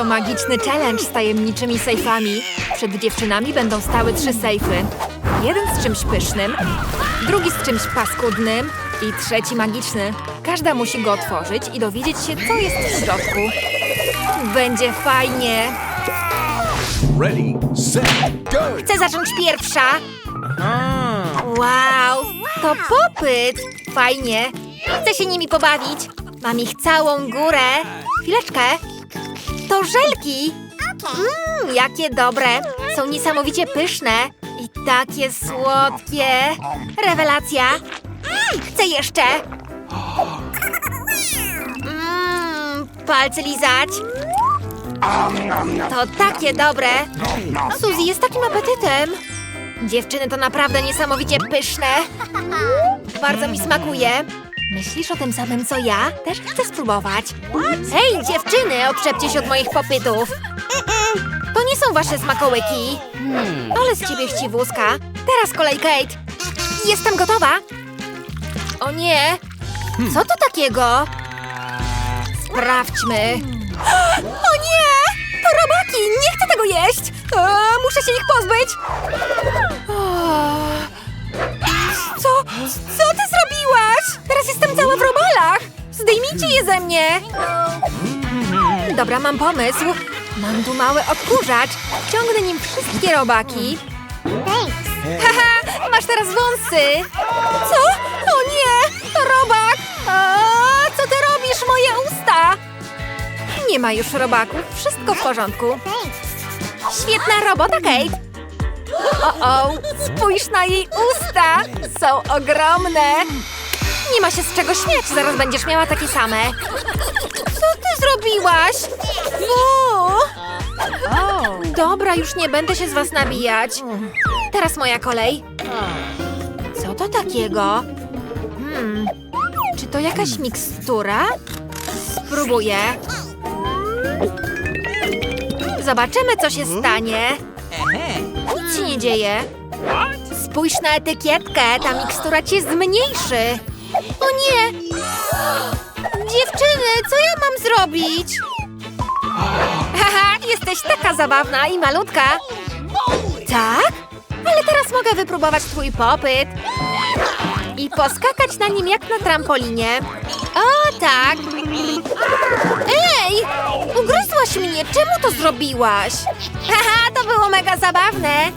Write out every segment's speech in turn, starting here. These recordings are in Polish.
To magiczny challenge z tajemniczymi sejfami. Przed dziewczynami będą stały trzy sejfy. Jeden z czymś pysznym, drugi z czymś paskudnym i trzeci magiczny. Każda musi go otworzyć i dowiedzieć się, co jest w środku. Będzie fajnie. Ready, set, go! Chcę zacząć pierwsza. Wow, to popyt. Fajnie. Chcę się nimi pobawić. Mam ich całą górę. Chwileczkę. To żelki. Mmm, jakie dobre. Są niesamowicie pyszne. I takie słodkie. Rewelacja. Chcę jeszcze. Mmm, palce lizać. To takie dobre. Suzy jest takim apetytem. Dziewczyny to naprawdę niesamowicie pyszne. Bardzo mi smakuje. Myślisz o tym samym co ja? Też chcę spróbować. Hej, dziewczyny, odczepcie się od moich popytów. To nie są wasze smakołyki. Ale z ciebie chciwuska. Teraz kolej Kate. Jestem gotowa. O nie. Co to takiego? Sprawdźmy. O nie! To robaki! Nie chcę tego jeść! Muszę się ich pozbyć! Dobra, mam pomysł. Mam tu mały odkurzacz. Ciągnę nim wszystkie robaki. Haha, masz teraz wąsy! Co? O nie! To robak! A, co ty robisz, moje usta? Nie ma już robaków, wszystko w porządku. Świetna robota, Kate! O-o, spójrz na jej usta! Są ogromne! Nie ma się z czego śmiać, zaraz będziesz miała takie same. Co ty zrobiłaś? Fu! Dobra, już nie będę się z was nabijać. Teraz moja kolej. Co to takiego? Hmm, czy to jakaś mikstura? Spróbuję. Zobaczymy, co się stanie. Nic się nie dzieje. Spójrz na etykietkę, ta mikstura cię zmniejszy. O nie! Dziewczyny, co ja mam zrobić? Haha, jesteś taka zabawna i malutka. Tak? Ale teraz mogę wypróbować twój popyt. I poskakać na nim jak na trampolinie. O, tak. Ej! Ugryzłaś mnie! Czemu to zrobiłaś? Haha, to było mega zabawne!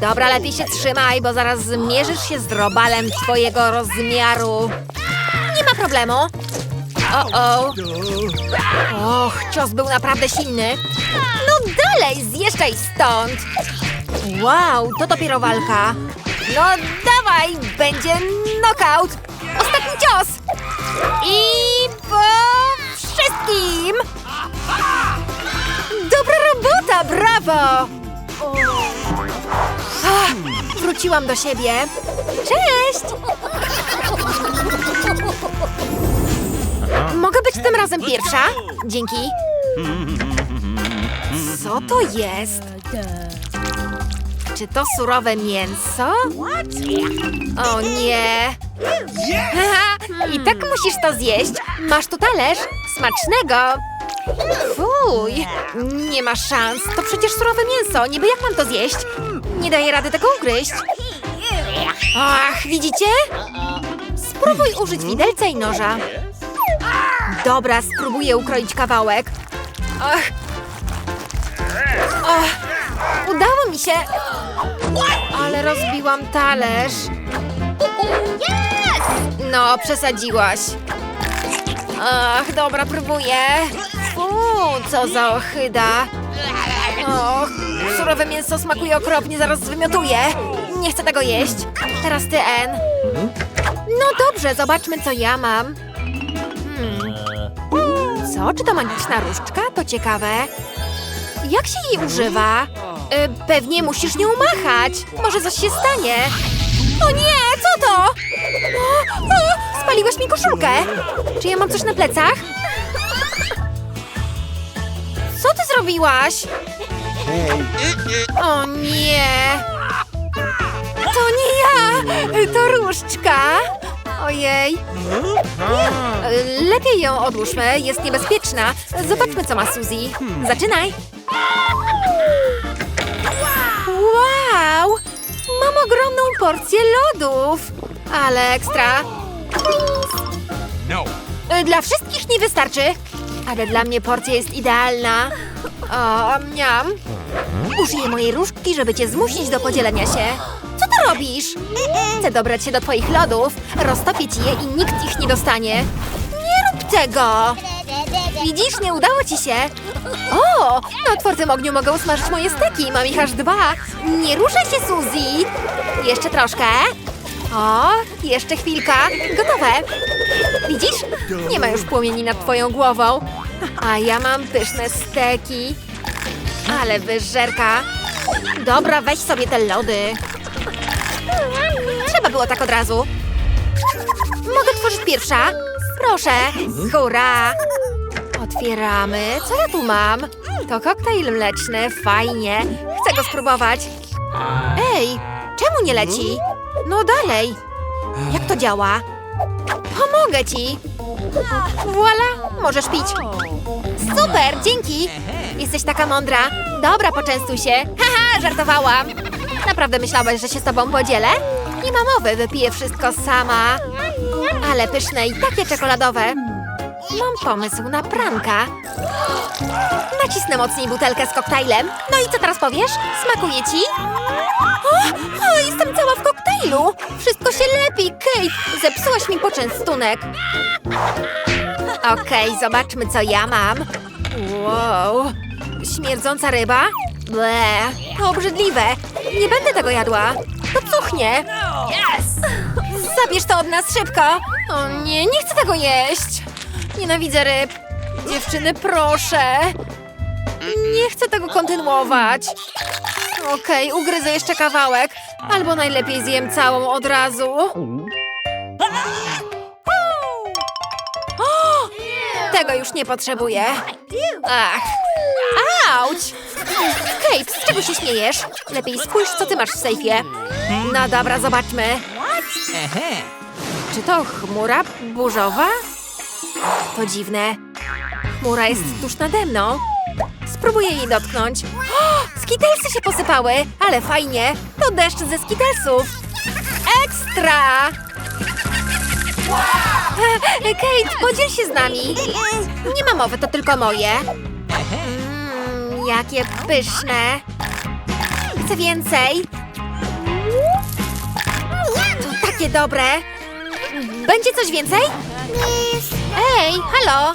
Dobra, lepiej się trzymaj, bo zaraz zmierzysz się z robalem twojego rozmiaru. Nie ma problemu. O-o. Och, cios był naprawdę silny. No dalej, zjeżdżaj stąd. Wow, to dopiero walka. No dawaj, będzie knockout. Ostatni cios. I po wszystkim. Dobra robota, brawo. Wróciłam do siebie. Cześć. Mogę być tym razem pierwsza? Dzięki. Co to jest? Czy to surowe mięso? O nie! I tak musisz to zjeść. Masz tu talerz. Smacznego! Fuj! Nie ma szans. To przecież surowe mięso. Niby jak mam to zjeść? Nie daję rady tego ugryźć. Ach, widzicie? Spróbuj użyć widelca i noża. Dobra, spróbuję ukroić kawałek. Ach. Ach, udało mi się. Ale rozbiłam talerz. No, przesadziłaś. Ach, dobra, próbuję. Co za ochyda. Och, surowe mięso smakuje okropnie, zaraz zwymiotuję. Nie chcę tego jeść. Teraz ty, En. No dobrze, zobaczmy, co ja mam. Hmm. Co? Czy to magiczna różdżka? To ciekawe. Jak się jej używa? Y, pewnie musisz nią machać. Może coś się stanie. O nie, co to? O, o, spaliłaś mi koszulkę. Czy ja mam coś na plecach? Zrobiłaś? O nie. To nie ja, to różdżka. Ojej. Lepiej ją odłóżmy, jest niebezpieczna. Zobaczmy, co ma Suzy. Zaczynaj. Wow! Mam ogromną porcję lodów. Ale ekstra. No. Dla wszystkich nie wystarczy, ale dla mnie porcja jest idealna. O, miam. Użyję mojej różdżki, żeby cię zmusić do podzielenia się. Co ty robisz? Chcę dobrać się do twoich lodów, roztopię ci je i nikt ich nie dostanie. Nie rób tego! Widzisz, nie udało ci się. O, na otwartym ogniu mogę usmażyć moje steki, mam ich aż dwa. Nie ruszaj się, Suzy. Jeszcze troszkę. O, jeszcze chwilka. Gotowe. Widzisz? Nie ma już płomieni nad twoją głową. A ja mam pyszne steki. Ale wyżerka. Dobra, weź sobie te lody. Trzeba było tak od razu. Mogę tworzyć pierwsza? Proszę. Hurra. Otwieramy. Co ja tu mam? To koktajl mleczny. Fajnie. Chcę go spróbować. Ej, czemu nie leci? No dalej. Jak to działa? Pomogę ci. Voila, możesz pić. Super, dzięki. Jesteś taka mądra. Dobra, poczęstuj się. Haha, żartowałam. Naprawdę myślałeś, że się z tobą podzielę? Nie ma mowy, wypiję wszystko sama. Ale pyszne i takie czekoladowe. Mam pomysł na pranka. Nacisnę mocniej butelkę z koktajlem. No i co teraz powiesz? Smakuje ci? O, o, jestem cała w koktajlu! Wszystko się lepi, Kate! Zepsułaś mi poczęstunek. Okej, zobaczmy, co ja mam. Wow, śmierdząca ryba? Ble, to obrzydliwe. Nie będę tego jadła. To cuchnie. Zabierz to od nas szybko. O nie, nie chcę tego jeść. Nienawidzę ryb. Dziewczyny, proszę. Nie chcę tego kontynuować. Okej, ugryzę jeszcze kawałek. Albo najlepiej zjem całą od razu. Tego już nie potrzebuję. Ach. Auć! Kate, z czego się śmiejesz? Lepiej spójrz, co ty masz w sejfie. No dobra, zobaczmy. Czy to chmura burzowa? To dziwne. Chmura jest tuż nade mną. Spróbuję jej dotknąć. O, skitelsy się posypały, ale fajnie. To deszcz ze skitelsów. Ekstra! E, Kate, podziel się z nami. Nie ma mowy, to tylko moje. Mmm, jakie pyszne. Chcę więcej. To takie dobre. Będzie coś więcej? Ej, halo!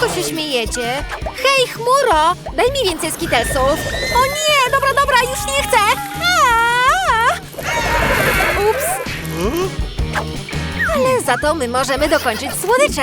Z czego się śmiejecie? Hej, chmuro! Daj mi więcej skitelsów. O nie, dobra, dobra, już nie chcę! Ups. Ale za to my możemy dokończyć słodycze.